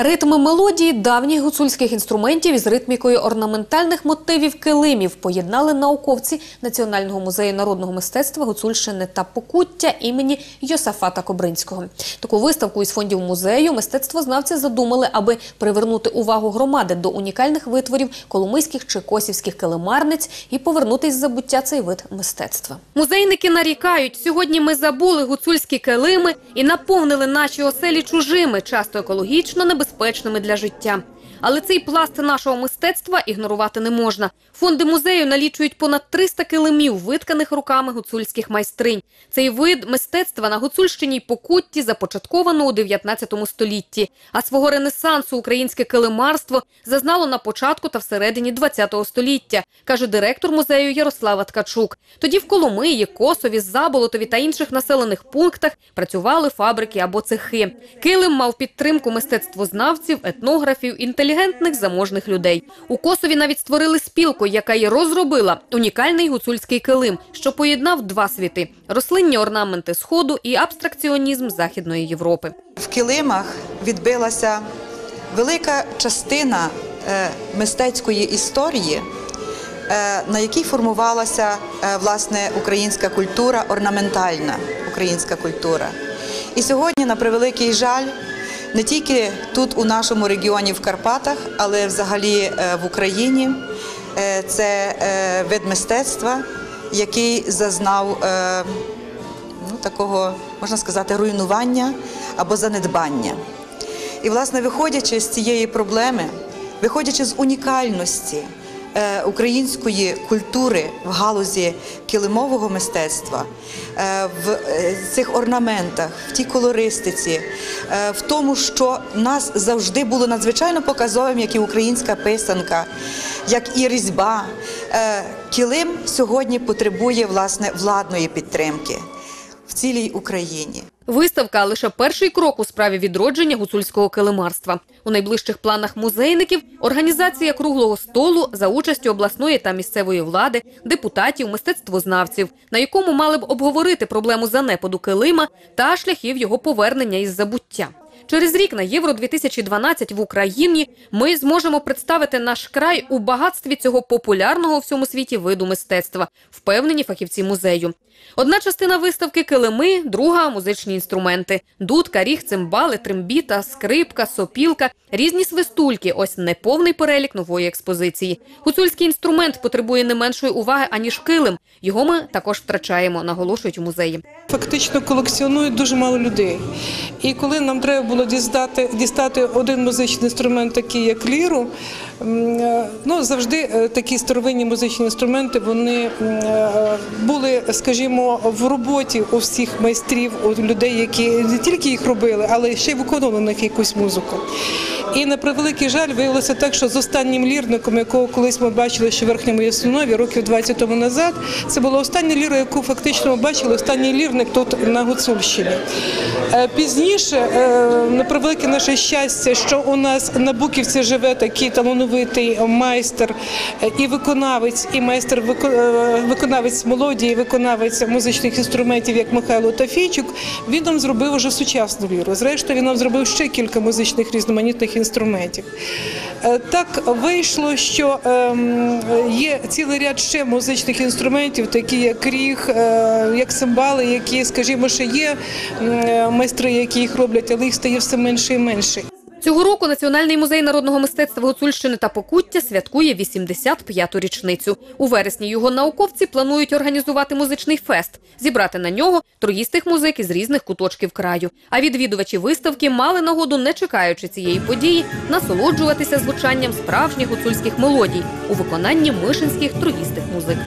Ритми мелодії давніх гуцульських інструментів із ритмікою орнаментальних мотивів килимів поєднали науковці Національного музею народного мистецтва Гуцульщини та Покуття імені Йосафата Кобринського. Таку виставку із фондів музею мистецтвознавці задумали, аби привернути увагу громади до унікальних витворів коломийських чи косівських килимарниць і повернути із забуття цей вид мистецтва. Музейники нарікають, сьогодні ми забули гуцульські килими і наповнили наші оселі чужими, часто екологічно небезпечними для життя. Але цей пласт нашого мистецтва ігнорувати не можна. Фонди музею налічують понад 300 килимів, витканих руками гуцульських майстринь. Цей вид мистецтва на Гуцульщині й Покутті започатковано у 19 столітті. А свого ренесансу українське килимарство зазнало на початку та всередині 20 століття, каже директор музею Ярослава Ткачук. Тоді в Коломиї, Косові, Заболотові та інших населених пунктах працювали фабрики або цехи. Килим мав підтримку мистецтвознавців, етнографів, інтелігентних заможних людей. У Косові навіть створили спілку, яка й розробила унікальний гуцульський килим, що поєднав два світи: рослинні орнаменти сходу і абстракціонізм Західної Європи. В килимах відбилася велика частина е, мистецької історії, е, на якій формувалася е, власне українська культура, орнаментальна українська культура. І сьогодні, на превеликий жаль, не тільки тут, у нашому регіоні в Карпатах, але взагалі е, в Україні е, це е, вид мистецтва, який зазнав. ну, такого, можна сказати, руйнування або занедбання. І, власне, виходячи з цієї проблеми, виходячи з унікальності української культури в галузі килимового мистецтва, е, в е, цих орнаментах, в тій колористиці, е, в тому, що нас завжди було надзвичайно показовим, як і українська писанка, як і різьба. Е, Килим сьогодні потребує власне владної підтримки в цілій Україні. Виставка лише перший крок у справі відродження гуцульського килимарства. У найближчих планах музейників організація круглого столу за участю обласної та місцевої влади, депутатів, мистецтвознавців, на якому мали б обговорити проблему занепаду килима та шляхів його повернення із забуття. Через рік на Євро 2012 в Україні ми зможемо представити наш край у багатстві цього популярного у всьому світі виду мистецтва, впевнені фахівці музею. Одна частина виставки килими, друга музичні інструменти: дудка, ріг, цимбали, трембіта, скрипка, сопілка, різні свистульки. Ось неповний перелік нової експозиції. Гуцульський інструмент потребує не меншої уваги аніж килим. Його ми також втрачаємо, наголошують у музеї. Фактично колекціонують дуже мало людей. І коли нам треба було дістати, дістати один музичний інструмент, такий як ліру, ну завжди е, такі старовинні музичні інструменти вони е, були, скажімо, в роботі у всіх майстрів, у людей, які не тільки їх робили, але ще й виконували на них якусь музику. І на превеликий жаль виявилося так, що з останнім лірником, якого колись ми бачили, що в верхньому Ясунові, років 20 тому назад, це була остання ліра, яку фактично ми бачили, останній лірник тут на Гуцульщині. Е, Пізніше, е, на превелике наше щастя, що у нас на Буківці живе такий талановитий майстер е, і виконавець, і майстер е, виконавець мелодії, виконавець музичних інструментів, як Михайло Тафійчук, він нам зробив уже сучасну ліру. Зрештою, він нам зробив ще кілька музичних різноманітних інструментів. Е, Так вийшло, що ем, є цілий ряд ще музичних інструментів, такі як ріг, е, як цимбали, які, скажімо, ще є майстри, які їх роблять, але їх стає все менше і менше. Цього року Національний музей народного мистецтва Гуцульщини та Покуття святкує 85-ту річницю. У вересні його науковці планують організувати музичний фест, зібрати на нього троїстих музик із різних куточків краю. А відвідувачі виставки мали нагоду, не чекаючи цієї події, насолоджуватися звучанням справжніх гуцульських мелодій у виконанні мишинських троїстих музик.